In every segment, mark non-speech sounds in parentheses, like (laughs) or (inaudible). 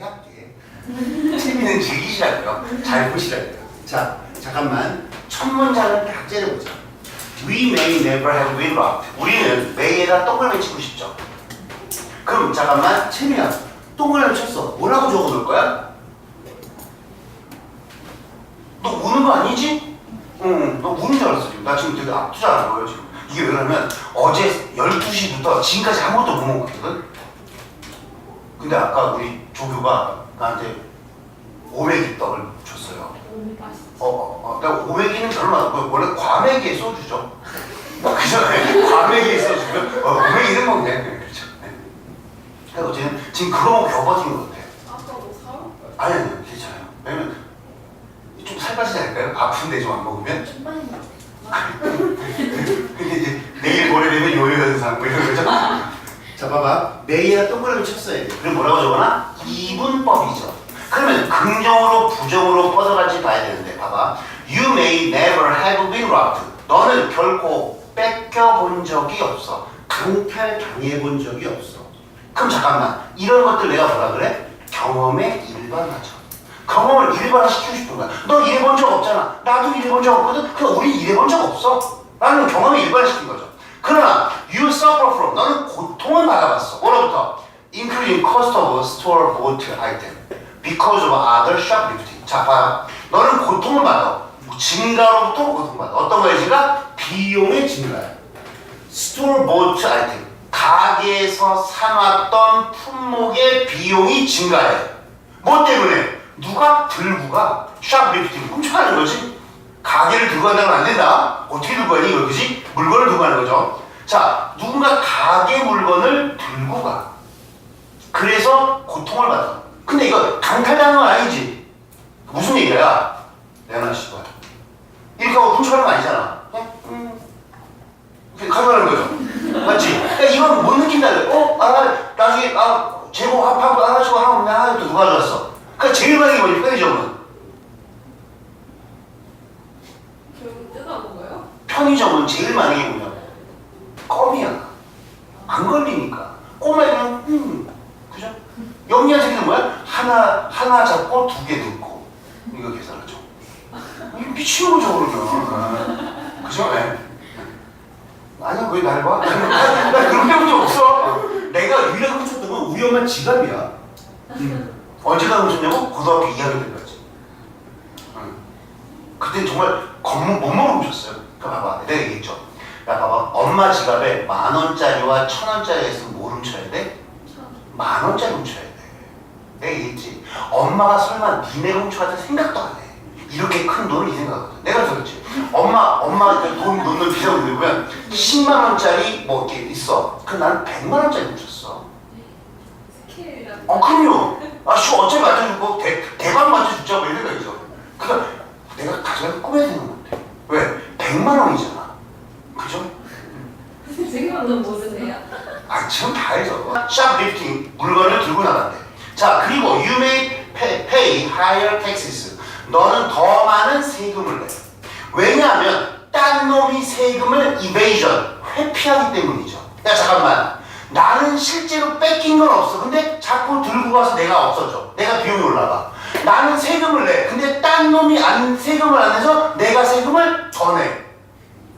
할게. TV는 즐기시라고요. 잘 보시라고요. 자, 잠깐만. 첫 문장을 딱 째려보자. We may never have been robbed. 우리는 may에다 동그라미 치고 싶죠. 그럼 잠깐만, 채미야. 동그라미 쳤어. 뭐라고 적어놓을 거야? 너 우는 거 아니지? 응, 너 우는 줄 알았어. 지금. 나 지금 되게 압투자한 거예요, 지금. 이게 왜 그러면 어제 12시부터 지금까지 아무것도 못 먹었거든? 근데 아까 우리 조교가 나한테 오메기 떡을 줬어요. 어, 어, 어. 그러니까 오메기는 별로 안 먹고 원래 과메기에 소주죠. 뭐 그잖아요. 과메기에 소주면 어, 오메기는 먹네. 그렇죠. 네. 그러니까 어쨌든 지금 그거 먹고 겨우 버틴 것 같아요. 아까 뭐 사올 거야? 아니, 아니, 괜찮아요. 왜냐면 좀 살 빠지지 않을까요? 아픈데 좀 안 먹으면? 근데 (laughs) 이제 내일 모레 되면 요요 현상 뭐 이런 거죠. 자 봐봐 메이에다 동그라미 쳤어야 돼. 그럼 뭐라고 적어놔? 이분법이죠. 그러면 긍정으로 부정으로 뻗어갈지 봐야 되는데 봐봐. You may never have been robbed. 너는 결코 뺏겨본 적이 없어. 강탈 당해본 적이 없어. 그럼 잠깐만 이런 것들 내가 뭐라 그래? 경험에 일반화죠. 경험을 일반화시키고 싶은 거야. 너 일해본 적 없잖아. 나도 일해본 적 없거든. 그럼 우리 일해본 적 없어. 라는 경험을 일반화시킨 거죠. 그러나 you suffer from 너는 고통을 받아봤어. 뭐로부터? Including cost of store bought item because of other shoplifting. 자, 봐요. 너는 고통을 받아. 증가로부터 고통받아. 어떤 거야, 지가? 비용의 증가야. store bought item. 가게에서 사놨던 품목의 비용이 증가해. 뭐 때문에? 누가 들고 가? shoplifting. 훔쳐가는 거지. 가게를 들고 간다면 안 된다. 어떻게 들고 가니 이거 그지? 물건을 들고 가는 거죠. 자, 누군가 가게 물건을 들고 가. 그래서 고통을 받아. 근데 이거 강탈당한 건 아니지. 무슨 얘기야? 내가 씨발. 이렇게 하고 훔쳐가는 거 아니잖아. 그냥, 음, 이렇게 가져가는 거죠. 맞지? 그러니까 이건 못 느낀다. 어? 아, 나중에, 아, 제목 합하고 하나씩 하면 나 또 누가 가져왔어? 그러니까 제일 많이 뭐지? 편의점은. 결국 뜯어 먹어요? 편의점은 제일 많은 게 뭐냐고. 껌이야. 안 걸리니까. 꼬마애는, 음, 그죠? 영리한 새끼는 뭐야? 하나, 하나 잡고 두 개 넣고. 이거 계산하죠. 이게 미친 거죠, 그러면. 그죠? 예. 아니야, 왜 날 봐? 나, 나 그런 게 없어. 내가 유일하게 훔쳤던 건 엄마 지갑이야. 언제가 훔쳤냐고? 고등학교 2학년 때까지. 응. 그때 정말 겁못 훔쳤어요. 봐봐, 내가 얘기했죠. 야 봐봐, 엄마 지갑에 만 원짜리와 천 원짜리가 있으면 뭘 훔쳐야 돼? 만 원짜리 훔쳐야 돼. 내가 얘기했지. 엄마가 설마 니네 훔쳐갈 때 생각도 안 해. 이렇게 큰 돈을 이 생각하거든. 내가 그래서 그렇지. 엄마, 엄마한테 돈 놓는 비상을 들면 10만 원짜리 뭐 이렇게 있어. 그럼 나는 100만 원짜리 훔쳤어. 어, 그럼요. 아, 씨, 어차피 맞춰주고 대, 대박 맞춰주자, 뭐 이런 거죠. 그러니까 내가 가져가서 꾸며야 되는 건데. 왜? 100만 원이잖아. 그죠? 지금도 모르세요? 아, 지금 다 해서. 샵 리프팅, 물건을 들고 나간대. 자, 그리고 you may pay, pay higher taxes. 너는 더 많은 세금을 내. 왜냐하면 딴 놈이 세금을 evasion, 회피하기 때문이죠. 야, 잠깐만. 나는 실제로 뺏긴 건 없어. 근데 자꾸 들고 가서 내가 없어져. 내가 비용이 올라가. 나는 세금을 내. 근데 딴 놈이 안, 세금을 안 내서 내가 세금을 더 내.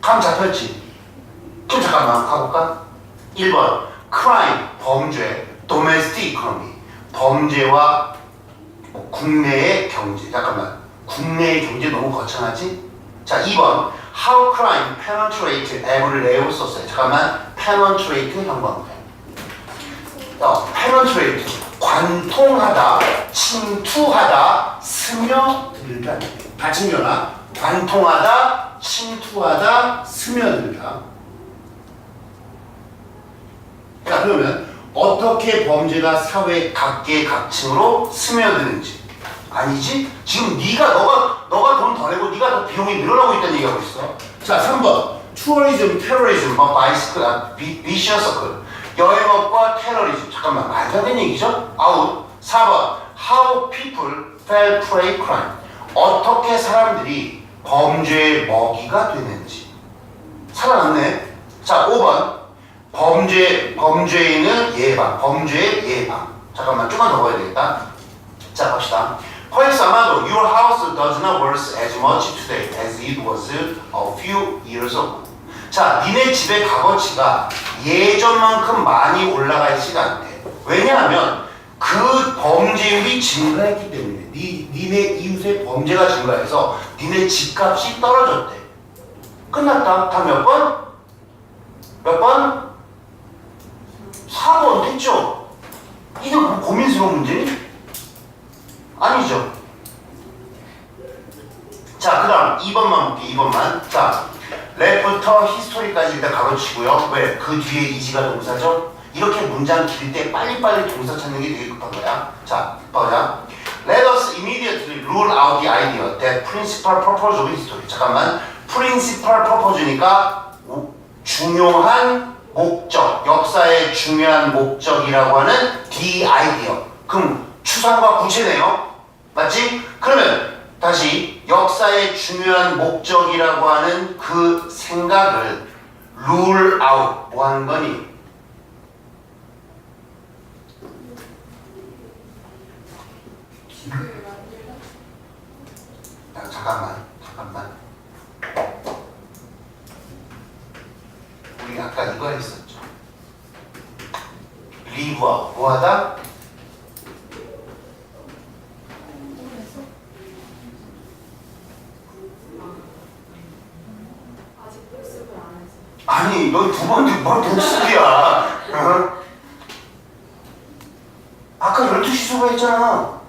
감 잡혔지? 그럼 잠깐만 가볼까? 1번 crime 범죄 domestic economy 범죄와 뭐 국내의 경제 잠깐만 국내의 경제 너무 거창하지? 자 2번 how crime penetrate 내고 썼어요 잠깐만 penetrate 형광펜 어, penetrate 관통하다 침투하다 스며들다. 받침려나? 관통하다 침투하다 스며들다. 자 그러면 어떻게 범죄가 사회 각계 각층으로 스며드는지. 아니지? 지금 네가 너가 너가 돈 더 내고 네가 더 비용이 늘어나고 있다는 얘기하고 있어. 자 3번. 투어리즘, 테러리즘, 뭐 바이스클, 아, 비, 비셔 서클. 여행업과 테러리즘 잠깐만 말도 안 되는 얘기죠? 아웃 4번 how people fell prey crime 어떻게 사람들이 범죄의 먹이가 되는지 살아났네. 자 5번 범죄 범죄인은 예방 범죄의 예방 잠깐만 좀만 더 봐야 되겠다 자 봅시다. Amado, your house does not worth as much today as it was a few years ago. 자, 니네 집의 값어치가 예전만큼 많이 있지가 않대. 왜냐하면 그 범죄율이 증가했기 때문에 니, 니네 이웃의 범죄가 증가해서 니네 집값이 떨어졌대. 끝났다. 다 몇 번? 몇 번? 4번 됐죠? 이게 뭐 고민스러운 문제니? 아니죠. 자, 그 다음 2번만 볼게요. 2번만. 자, 랩부터 히스토리까지 일단 가로치고요. 왜? 그 뒤에 이지가 동사죠? 이렇게 문장 길 때 빨리빨리 동사 찾는 게 되게 급한 거야. 자, 보자. Let us immediately rule out the idea that principal purpose of history. 잠깐만. principal purpose니까 오- 중요한 목적, 역사의 중요한 목적이라고 하는 the idea. 그럼 추상과 구체네요. 맞지? 그러면 다시 역사의 중요한 목적이라고 하는 그 생각을 rule out 뭐 하는 거니? 기교를 만들다. 자, 잠깐만, 잠깐만. 우리 아까 이거 했었죠. out 뭐하다? 아니, 너두 번째 뭘 복습이야? 어? 아까 12시 수고했잖아.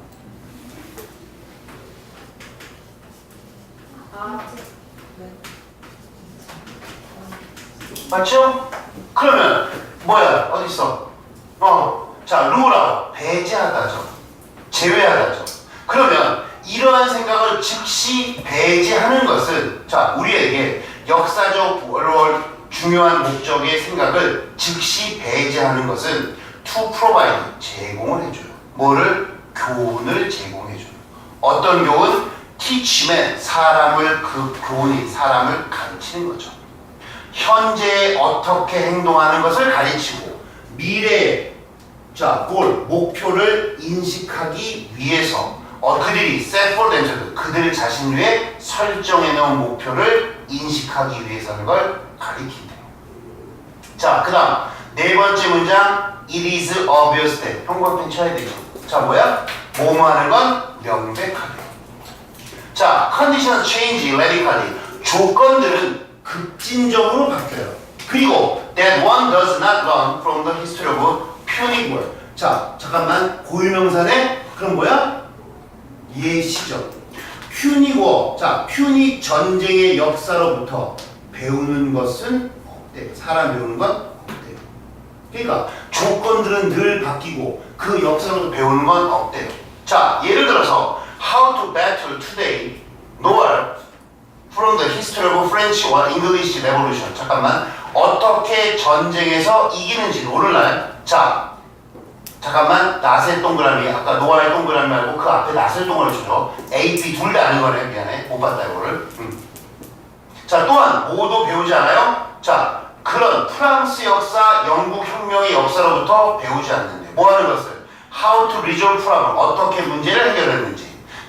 아, 맞죠? 그러면 뭐야? 어디 있어? 어, 자, 루라 배제하다죠. 제외하다죠. 그러면 이러한 생각을 즉시 배제하는 것은 자, 우리에게 역사적 월월 중요한 목적의 생각을 즉시 배제하는 것은 to provide 제공을 해줘요. 뭐를 교훈을 제공해줘요. 어떤 교훈? Teach면 사람을 그 교훈이 사람을 가르치는 거죠. 현재 어떻게 행동하는 것을 가르치고 미래의 자, 골, 목표를 인식하기 위해서 어, 그들이 for themselves, 그들 자신 위에 설정해 놓은 목표를 인식하기 위해서 하는 걸 가리킨대요. 자, 그 다음 네 번째 문장 It is obvious that 형광펜 쳐야 되죠. 자, 뭐야? 뭐뭐 하는 건 명백하게. 자, conditions change radically. 조건들은 급진적으로 바뀌어요. 그리고 that one does not run from the history of Punic War. 자, 잠깐만 고유명사네. 그럼 뭐야? 예시죠. 퓨닉 워. 자, 퓨닉 전쟁의 역사로부터 배우는 것은 없대. 사람 배우는 건 없대요. 그러니까 조건들은 늘 바뀌고 그 역사로부터 배우는 건 없대요. 자, 예를 들어서 how to battle today, nor from the history of French or English Revolution. 잠깐만. 어떻게 전쟁에서 이기는지 오늘날 자 잠깐만 낫의 동그라미 아까 노아의 동그라미 말고 그 앞에 낫의 동그라미 주죠. A, B 둘 다 아는 거네 미안해 못 봤다 이거를. 음. 자 또한 뭐도 배우지 않아요? 자 그런 프랑스 역사, 영국 혁명의 역사로부터 배우지 않는데 뭐 하는 것을 how to resolve problem 어떻게 문제를 해결했는지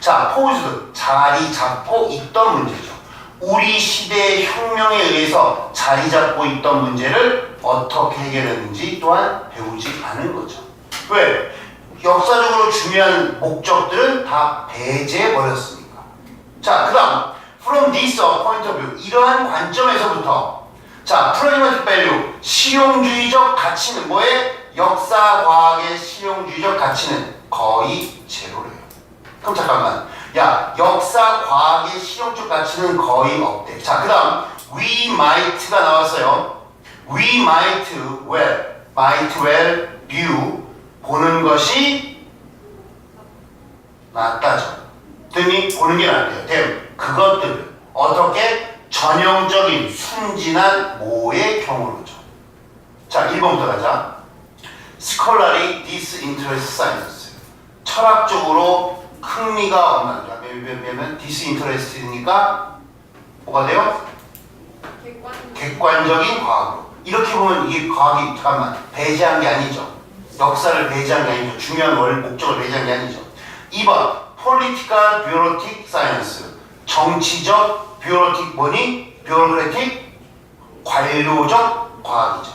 자 포즈 자리 잡고 있던 문제죠. 우리 시대의 혁명에 의해서 자리 잡고 있던 문제를 어떻게 해결했는지 또한 배우지 않은 거죠. 왜? 역사적으로 중요한 목적들은 다 배제해 버렸으니까. 자, 그 다음 from this point of view 이러한 관점에서부터 자, pragmatic value 실용주의적 가치는 뭐에 역사 과학의 실용주의적 가치는 거의 제로래요. 그럼 잠깐만. 야, 역사 과학의 실용적 가치는 거의 없대. 자, 그 다음 we might가 나왔어요. we might well, might well view 보는 것이 낫다죠. 등이 보는 게 낫대요. 됨 그것들 어떻게 전형적인 순진한 모의 경우로죠. 자, 1번부터 가자. scholarly disinterest science. 철학적으로 흥미가 없는 자, 왜냐면 disinterest니까 뭐가 돼요? 객관. 객관적인 과학으로. 이렇게 보면 이게 과학이 잠깐만 배제한 게 아니죠. 역사를 배제한 게 아니죠. 중요한 월 목적을 배제한 게 아니죠. 2번 political bureaucratic science 정치적 bureaucratic 뭐니? bureaucratic 관료적 과학이죠.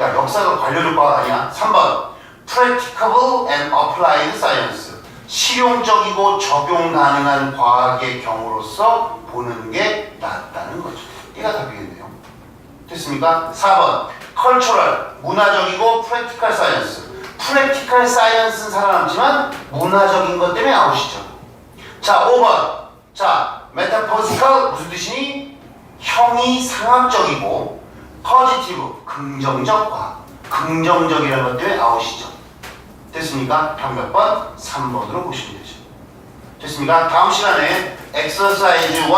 야 역사가 관료적 과학 아니야? 3번 practicable and applied science 실용적이고 적용 가능한 과학의 경우로서 보는 게 낫다는 거죠. 얘가 답이겠네요. 됐습니까? 4번 cultural 문화적이고 practical science practical science는 살아남지만 문화적인 것 때문에 아웃이죠. 자 5번 자 metaphysical 무슨 뜻이니? 형이 상학적이고 positive 긍정적 과학 긍정적이라는 것 때문에 아웃이죠. 됐습니까? 다음 몇 번? 3번으로 보시면 되죠. 됐습니까? 다음 시간에 exercise 1